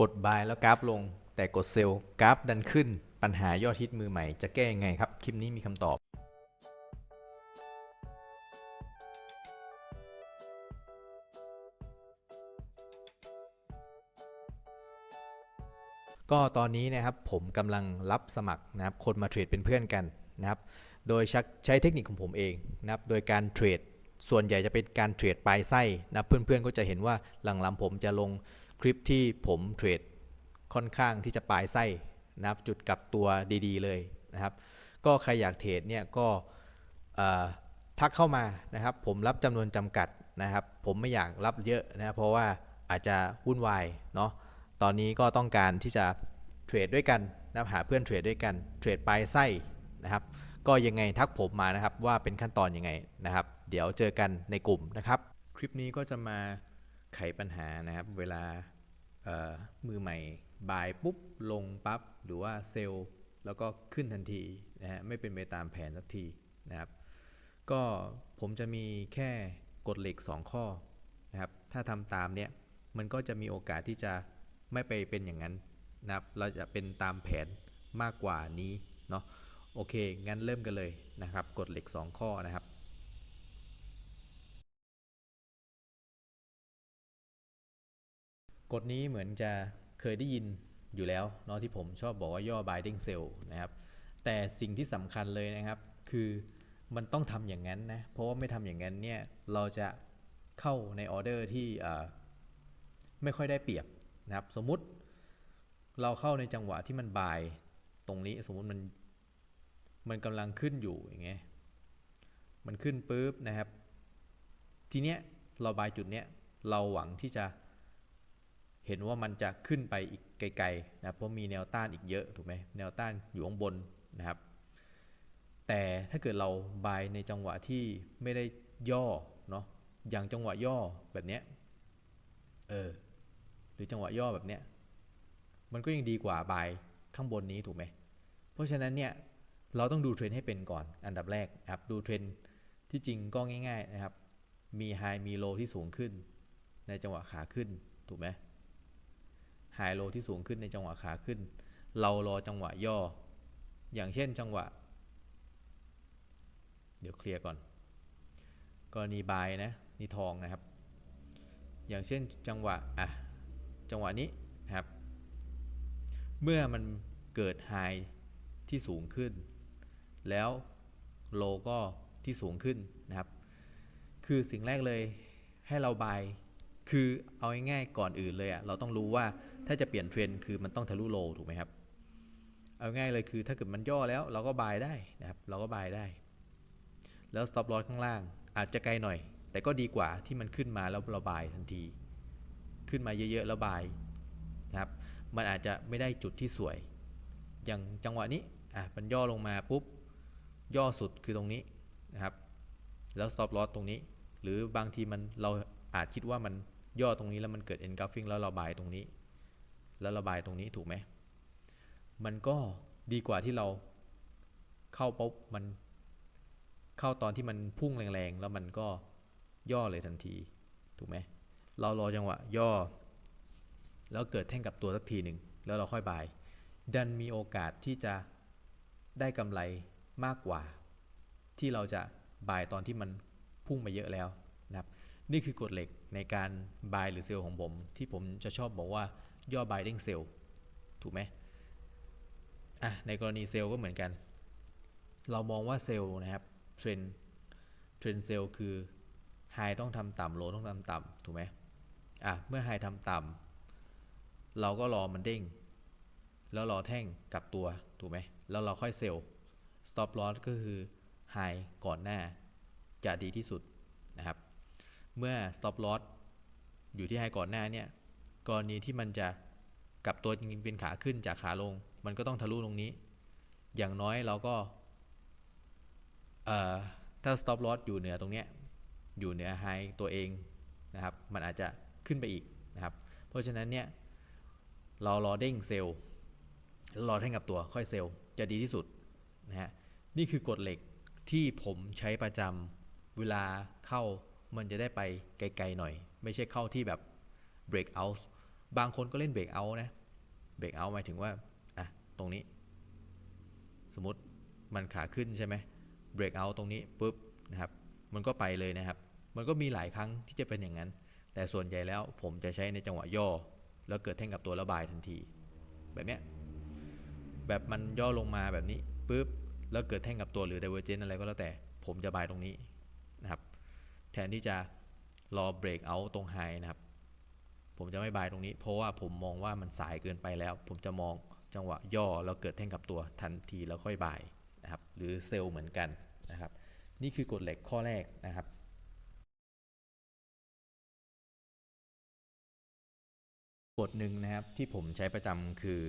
กด buy แล้วกราฟลง แต่กดเซลล์กราฟดันขึ้น ปัญหายอดฮิตมือใหม่จะแก้ยังไงครับ คลิปนี้มีคำตอบก็ตอนนี้นะครับผมกำลังรับสมัครนะครับคนมาเทรดเป็นเพื่อนกันนะครับ โดยใช้เทคนิคของผมเองนะครับโดยการเทรดส่วนใหญ่จะเป็นการเทรดปลายไส้นะเพื่อนๆก็จะเห็นว่าหลังๆผมจะลง คลิปที่ผมเทรดค่อนข้างที่จะปลายไส้นะครับจุดกลับตัวดีๆ เลยนะครับ ก็ใครอยากเทรดเนี่ยก็ทักเข้ามานะครับ ผมรับจำนวนจำกัดนะครับ ผมไม่อยากรับเยอะนะเพราะว่าอาจจะวุ่นวายเนาะตอนนี้ก็ต้องการที่จะเทรดด้วยกันนะหาเพื่อนเทรดด้วยกันเทรดปลายไส้นะครับ ก็ยังไงทักผมมานะครับว่าเป็นขั้นตอนยังไงนะครับ เดี๋ยวเจอกันในกลุ่มนะครับ คลิปนี้ก็จะมา ไขปัญหานะครับ เวลามือใหม่บายปุ๊บลงปั๊บหรือว่าเซลล์แล้วก็ขึ้นทันทีนะฮะไม่เป็นไปตามแผนสักทีนะครับ ก็ผมจะมีแค่กฎเหล็ก 2 ข้อนะครับ ถ้าทำตามเนี่ยมันก็จะมีโอกาสที่จะไม่ไปเป็นอย่างนั้นนะครับ เราจะเป็นตามแผนมากกว่านี้เนาะโอเค งั้นเริ่มกันเลยนะครับกฎเหล็ก 2 ข้อนะครับ กฎนี้เหมือนจะเคยได้ยินอยู่แล้วเนาะที่ผมชอบบอกว่าย่อ binding cell นะครับแต่สิ่งที่สำคัญเลยนะครับ คือมันต้องทำอย่างนั้นนะ เพราะว่าไม่ทำอย่างนั้นเนี่ยเราจะเข้าในออเดอร์ที่ไม่ค่อยได้เปรียบนะครับ สมมุติเราเข้าในจังหวะที่มันบายตรงนี้สมมุติมันมันกำลังขึ้นอยู่อย่างเงี้ยมันขึ้นปุ๊บนะครับ ทีเนี้ยเราบายจุดเนี้ยเราหวังที่จะ เห็นว่ามันจะขึ้นไปอีกไกลๆนะเพราะมีแนวต้านอีกเยอะถูกไหมแนวต้านอยู่ข้างบนนะครับ แต่ถ้าเกิดเราบายในจังหวะที่ไม่ได้ย่อเนาะอย่างจังหวะย่อแบบเนี้ยเออหรือจังหวะย่อแบบเนี้ยมันก็ยังดีกว่าบายข้างบนนี้ถูกไหมเพราะฉะนั้นเนี่ยเราต้องดูเทรนด์ให้เป็นก่อนอันดับแรกครับดูเทรนด์ที่จริงก็ง่าย ๆนะครับ มีไฮมีโลที่สูงขึ้น ในจังหวะขาขึ้นถูกไหม ไฮโลที่สูงขึ้นในจังหวะขาขึ้น เรารอจังหวะย่อ อย่างเช่นจังหวะ เดี๋ยวเคลียร์ก่อน กรณีบายนะนี่ทองนะครับ อย่างเช่นจังหวะอะจังหวะนี้นะครับ เมื่อมันเกิดไฮที่สูงขึ้น แล้วโลก็ที่สูงขึ้นนะครับ คือสิ่งแรกเลยให้เราบายคือเอาง่ายๆก่อนอื่นเลยอะเราต้องรู้ว่า ถ้าจะเปลี่ยนเทรนคือมันต้องทะลุโลถูกไหมครับ เอาง่ายเลยคือถ้าเกิดมันย่อแล้วเราก็บายได้นะครับ เราก็บายได้ แล้ว stop loss ข้างล่าง อาจจะไกลหน่อย แต่ก็ดีกว่าที่มันขึ้นมาแล้วเราบายทันที ขึ้นมาเยอะๆแล้วบายนะครับ มันอาจจะไม่ได้จุดที่สวย อย่างจังหวะนี้อะมันย่อลงมาปุ๊บย่อสุดคือตรงนี้นะครับ แล้ว stop loss ตรงนี้ หรือบางทีมันเราอาจคิดว่ามันย่อตรงนี้แล้วมันเกิด engulfing แล้วเราบายตรงนี้ แล้วระบายตรงนี้ถูกไหม มันก็ดีกว่าที่เราเข้าปุ๊บมันเข้าตอนที่มันพุ่งแรงๆ แล้วมันก็ย่อเลยทันที ถูกไหม เรารอจังหวะย่อ แล้วเกิดแท่งกับตัวสักทีหนึ่งแล้วเราค่อยบาย ดันมีโอกาสที่จะได้กำไรมากกว่า ที่เราจะบายตอนที่มันพุ่งมาเยอะแล้วนะครับ นี่คือกฎเหล็กในการ buy หรือ sell ของผม ที่ผมจะชอบบอกว่า ย่อ buying sell ถูกไหมอะในกรณีเซลล์ก็เหมือนกัน เรามองว่าเซลล์นะครับเทรนเทรนเซลล์คือไฮต้องทำต่ำโลต้องทำต่ำถูกไหมอะเมื่อไฮทำต่ำเราก็รอมันเด้ง แล้วรอแท่งกลับตัวถูกไหมแล้วเราค่อยเซลล์ stop loss ก็คือไฮก่อนหน้าจะดีที่สุดนะครับ เมื่อ stop loss อยู่ที่ไฮก่อนหน้าเนี่ย กรณีที่มันจะกลับตัวจริงๆเป็นขาขึ้นจากขาลง มันก็ต้องทะลุตรงนี้ อย่างน้อยเราก็ถ้า stop loss อยู่เหนือตรงเนี้ยอยู่เหนือไฮตัวเองนะครับ มันอาจจะขึ้นไปอีกนะครับ เพราะฉะนั้นเนี่ยเรารอเด้งเซลล์รอแท่งกับตัวค่อยเซลล์จะดีที่สุดนะฮะนี่คือกฎเหล็กที่ผมใช้ประจำเวลาเข้ามันจะได้ไปไกลๆหน่อย ไม่ใช่เข้าที่แบบ break out บางคนก็เล่นเบรกเอาท์นะเบรกเอาท์หมายถึงว่า อะ ตรงนี้ สมมติมันขาขึ้นใช่ไหมเบรกเอาท์ตรงนี้ปุ๊บนะครับ มันก็ไปเลยนะครับ มันก็มีหลายครั้งที่จะเป็นอย่างนั้น แต่ส่วนใหญ่แล้วผมจะใช้ในจังหวะย่อ แล้วเกิดแท่งกับตัวระบายทันที แบบเนี้ย แบบมันย่อลงมาแบบนี้ปุ๊บ แล้วเกิดแท่งกับตัวหรือ divergent อะไรก็แล้วแต่ ผมจะบายตรงนี้นะครับ แทนที่จะรอเบรกเอาตรงไฮนะครับ ผมจะไม่บายตรงนี้ เพราะว่าผมมองว่ามันสายเกินไปแล้ว ผมจะมองจังหวะย่อแล้วเกิดแท่งกับตัวทันทีแล้วค่อยบายนะครับหรือเซลล์เหมือนกันนะครับ นี่คือกฎเหล็กข้อแรกนะครับกฎหนึ่งนะครับที่ผมใช้ประจำคือ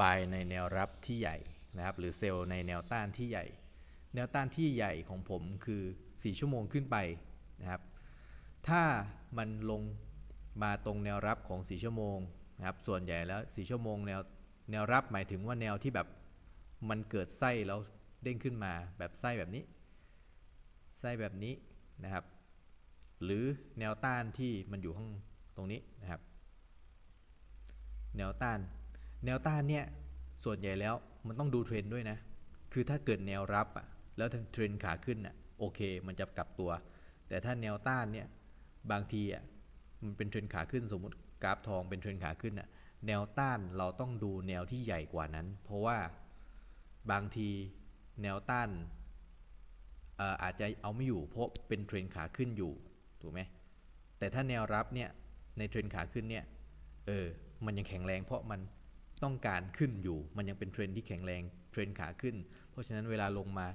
บายในแนวรับที่ใหญ่นะครับหรือเซลล์ในแนวต้านที่ใหญ่ แนวต้านที่ใหญ่ของผมคือ 4 ชั่วโมงขึ้นไปนะครับถ้ามันลง มาตรงแนวรับของ 4 ชั่วโมงนะครับ ส่วนใหญ่แล้ว 4 ชั่วโมงแนวแนวรับหมายถึงว่าแนวที่แบบมันเกิดไส้แล้วเด้งขึ้นมาแบบไส้แบบนี้ ไส้แบบนี้นะครับ หรือแนวต้านที่มันอยู่ข้างตรงนี้นะครับ แนวต้าน แนวต้านเนี่ยส่วนใหญ่แล้วมันต้องดูเทรนด์ด้วยนะ คือถ้าเกิดแนวรับอะแล้วเทรนด์ขาขึ้นอะโอเค มันจะกลับตัว แต่ถ้าแนวต้านเนี่ยบางทีอะ มันเป็นเทรนขาขึ้นสมมติกราฟทองเป็นเทรนขาขึ้นอะแนวต้านเราต้องดูแนวที่ใหญ่กว่านั้น เพราะว่าบางทีแนวต้านเอ่อาจจะเอาไม่อยู่เพราะเป็นเทรนขาขึ้นอยู่ถูกไหมแต่ถ้าแนวรับเนี่ยในเทรนขาขึ้นเนี่ยเออมันยังแข็งแรงเพราะมันต้องการขึ้นอยู่ มันยังเป็นเทรนที่แข็งแรงเทรนขาขึ้น เพราะฉะนั้นเวลาลงมา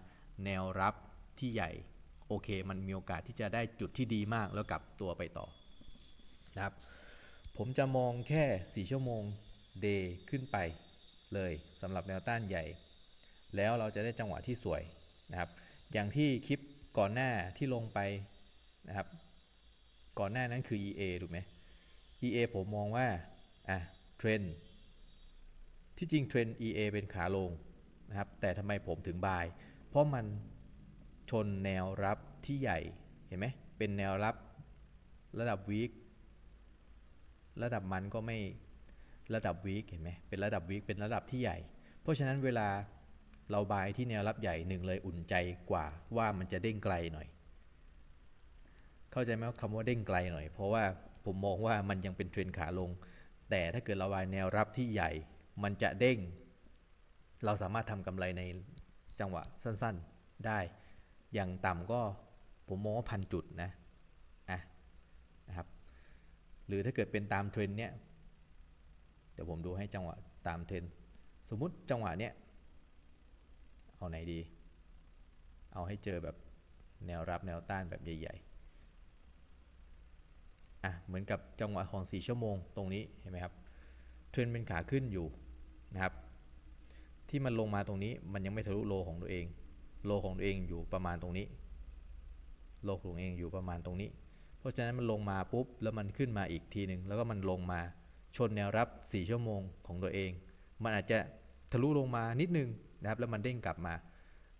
แนวรับที่ใหญ่ โอเค มันมีโอกาสที่จะได้จุดที่ดีมากแล้วกลับตัวไปต่อ นะครับ ผมจะมองแค่ 4 ชั่วโมง day ขึ้นไปเลยสำหรับแนวต้านใหญ่ แล้วเราจะได้จังหวะที่สวยนะครับ อย่างที่คลิปก่อนหน้าที่ลงไปนะครับ ก่อนหน้านั้นคือ EA ถูกไหม EA ผมมองว่าอะเทรนที่จริงเทรน EA เป็นขาลงนะครับ แต่ทำไมผมถึงบาย เพราะมันชนแนวรับที่ใหญ่ เห็นไหม เป็นแนวรับระดับวีค ระดับมันก็ไม่ระดับวีคเห็นไหมเป็นระดับวีคเป็นระดับที่ใหญ่ เพราะฉะนั้นเวลาเราบายที่แนวรับใหญ่หนึ่งเลยอุ่นใจกว่าว่ามันจะเด้งไกลหน่อย เข้าใจไหมว่าคำว่าเด้งไกลหน่อย เพราะว่าผมมองว่ามันยังเป็นเทรนขาลง แต่ถ้าเกิดเราวายแนวรับที่ใหญ่ มันจะเด้ง เราสามารถทำกำไรในจังหวะสั้นๆได้ อย่างต่ำก็ผมมองว่าพันจุดนะ หรือถ้าเกิดเป็นตามเทรนเนี่ยเดี๋ยวผมดูให้จังหวะตามเทรนสมมุติจังหวะเนี้ยเอาไหนดี เอาให้เจอแบบแนวรับแนวต้านแบบใหญ่ๆอะเหมือนกับจังหวะของ 4 ชั่วโมงตรงนี้เห็นไหมครับเทรนเป็นขาขึ้นอยู่นะครับ ที่มันลงมาตรงนี้มันยังไม่ทะลุโลของตัวเอง โลของตัวเองอยู่ประมาณตรงนี้ โลของตัวเองอยู่ประมาณตรงนี้ เพราะฉะนั้นมันลงมาปุ๊บแล้วมันขึ้นมาอีกทีหนึ่งแล้วก็มันลงมาชนแนวรับ 4 ชั่วโมงของตัวเอง มันอาจจะทะลุลงมานิดนึงนะครับแล้วมันเด้งกลับมา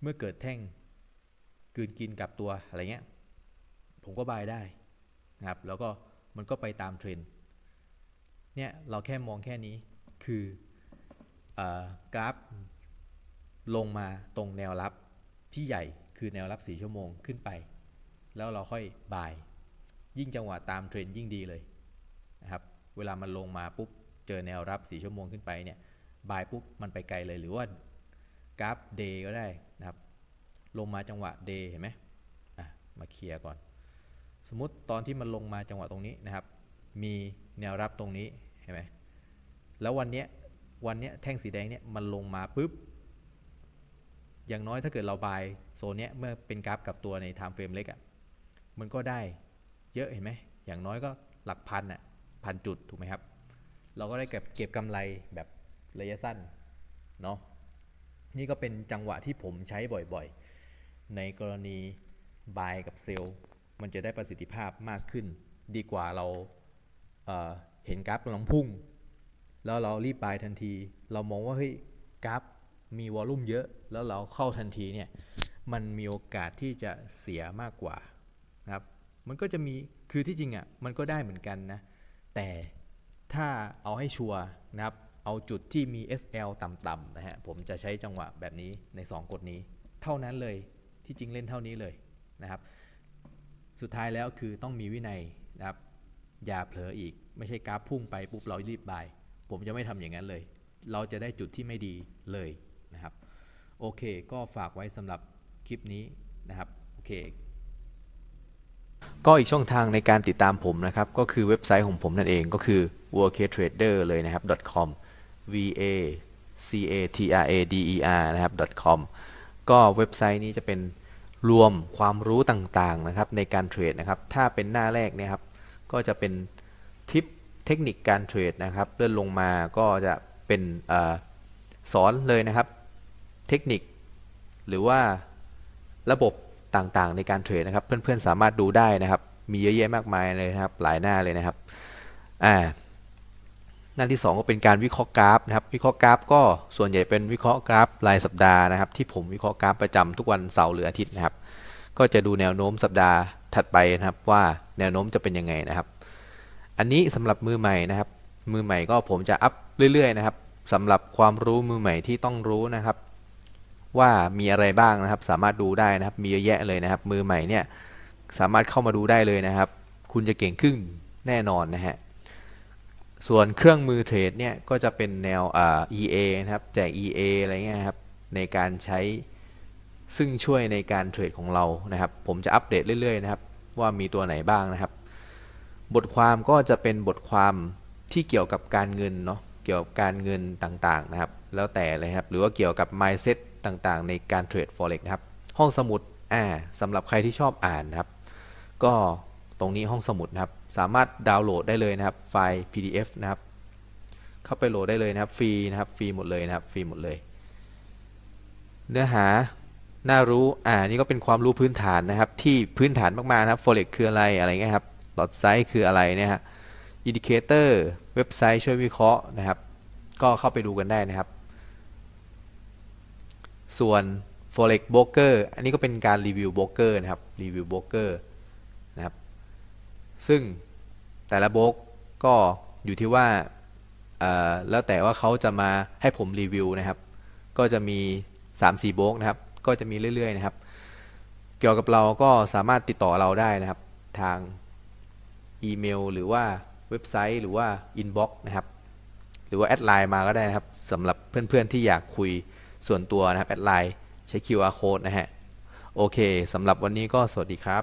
เมื่อเกิดแท่งกืนกินกลับตัวอะไรเงี้ยผมก็บายได้นะครับแล้วก็มันก็ไปตามเทรนด์เนี่ยเราแค่มองแค่นี้คือเออกราฟลงมาตรงแนวรับที่ใหญ่คือแนวรับ 4 ชั่วโมงขึ้นไป แล้วเราค่อยบาย ยิ่งจังหวะตามเทรนยิ่งดีเลยนะครับเวลามันลงมาปุ๊บเจอแนวรับ4ชั่วโมงขึ้นไปเนี่ยบายปุ๊บมันไปไกลเลยหรือว่ากราฟเดย์ก็ได้นะครับลงมาจังหวะเดย์เห็นไหมอะมาเคลียร์ก่อน สมมติตอนที่มันลงมาจังหวะตรงนี้นะครับ มีแนวรับตรงนี้เห็นไหมแล้ววันเนี้ยวันเนี้ยแท่งสีแดงเนี่ยมันลงมาปุ๊บอย่างน้อยถ้าเกิดเราบายโซนเนี้ยเมื่อเป็นกราฟกับตัวใน time frame เล็กอะ่ะมันก็ได้ เยอะเห็นไหมอย่างน้อยก็หลักพันอะ่ะพันจุดถูกไหมครับ เราก็ได้เก็บเก็บกำไรแบบระยะสั้นเนาะนี่ก็เป็นจังหวะที่ผมใช้บ่อยๆ ในกรณีบายกับเซลล์มันจะได้ประสิทธิภาพมากขึ้น ดีกว่าเราเเห็นกราฟกำลังพุ่ง แล้วเรารีบบายทันที เรามองว่าเฮ้ยกราฟมีวอลลุ่มเยอะ แล้วเราเข้าทันทีเนี่ยมันมีโอกาสที่จะเสียมากกว่านะครับ มันก็จะมีคือที่จริงอะ่ะมันก็ได้เหมือนกันนะแต่ถ้าเอาให้ชัวร์นะครับเอาจุดที่มี SL ต่ำๆนะฮะผมจะใช้จังหวะแบบนี้ใน 2 กฎนี้ เท่านั้นเลยที่จริงเล่นเท่านี้เลยนะครับสุดท้ายแล้วคือต้องมีวินัยนะครับอย่าเผลออีกไม่ใช่กราฟพุ่งไปปุ๊บเรารีบบาย ผมจะไม่ทำอย่างนั้นเลย เราจะได้จุดที่ไม่ดีเลยนะครับโอเค ก็ฝากไว้สำหรับคลิปนี้นะครับโอเค ก็อีกช่องทางในการติดตามผมนะครับ ก็คือเว็บไซต์ของผมนั่นเองก็คือ worktrader เลยนะครับ .com v a c a t r a d e r นะครับ .com ก็เว็บไซต์นี้จะเป็นรวมความรู้ต่างๆนะครับในการเทรดนะครับ ถ้าเป็นหน้าแรกเนี่ยครับ ก็จะเป็นทิปเทคนิคการเทรดนะครับ เลื่อนลงมาก็จะเป็นอสอนเลยนะครับ เทคนิค หรือว่าระบบ ต่างๆ ในการเทรดนะครับ เพื่อนๆสามารถดูได้นะครับ มีเยอะแยะมากมายเลยนะครับ หลายหน้าเลยนะครับอ่าหน้าที่ 2 ก็เป็นการวิเคราะห์กราฟนะครับ วิเคราะห์กราฟก็ส่วนใหญ่เป็นวิเคราะห์กราฟรายสัปดาห์นะครับ ที่ผมวิเคราะห์กราฟประจำทุกวันเสาร์หรืออาทิตย์นะครับ ก็จะดูแนวโน้มสัปดาห์ถัดไปนะครับว่าแนวโน้มจะเป็นยังไงนะครับ อันนี้สำหรับมือใหม่นะครับ มือใหม่ก็ผมจะอัพเรื่อยๆนะครับสำหรับความรู้มือใหม่ที่ต้องรู้นะครับ ว่ามีอะไรบ้างนะครับ สามารถดูได้นะครับ มีเยอะแยะเลยนะครับ มือใหม่เนี่ยสามารถเข้ามาดูได้เลยนะครับ คุณจะเก่งขึ้นแน่นอนนะฮะส่วนเครื่องมือเทรดเนี่ยก็จะเป็นแนวอ่า EA นะครับแจก EA อะไรเงี้ยครับในการใช้ซึ่งช่วยในการเทรดของเรานะครับ ผมจะอัปเดตเรื่อยๆนะครับ ว่ามีตัวไหนบ้างนะครับ บทความก็จะเป็นบทความที่เกี่ยวกับการเงินเนาะเกี่ยวกับการเงินต่างๆนะครับ แล้วแต่เลยครับ หรือว่าเกี่ยวกับ mindset ต่างๆ ในการเทรด forex นะครับ ห้องสมุดอ่าสำหรับใครที่ชอบอ่านนะครับ ก็ตรงนี้ห้องสมุดนะครับ สามารถดาวน์โหลดได้เลยนะครับ ไฟล์ PDF นะครับ เข้าไปโหลดได้เลยนะครับ ฟรีนะครับ ฟรีหมดเลยนะครับ ฟรีหมดเลย เนื้อหาน่ารู้ อ่า นี่ก็เป็นความรู้พื้นฐานนะครับ ที่พื้นฐานมาก ๆ นะครับ forex คืออะไร อะไรเงี้ยครับ หลอดไซส์คืออะไรเนี่ยฮะ อินดิเคเตอร์ เว็บไซต์ช่วยวิเคราะห์นะครับ ก็เข้าไปดูกันได้นะครับ ส่วน forex broker อันนี้ก็เป็นการรีวิว broker นะครับรีวิว broker นะครับ ซึ่งแต่ละโบรกก็อยู่ที่ว่าแล้วแต่ว่าเขาจะมาให้ผมรีวิวนะครับ ก็จะมี 3-4โบรกนะครับ ก็จะมีเรื่อยๆนะครับ เกี่ยวกับเราก็สามารถติดต่อเราได้นะครับ ทางอีเมลหรือว่าเว็บไซต์หรือว่าอินบ็อกซ์นะครับ หรือว่าแอดไลน์มาก็ได้นะครับสำหรับเพื่อนๆที่อยากคุย ส่วนตัวนะครับแอดไลน์ใช้ QR code นะฮะโอเคสำหรับวันนี้ก็สวัสดีครับ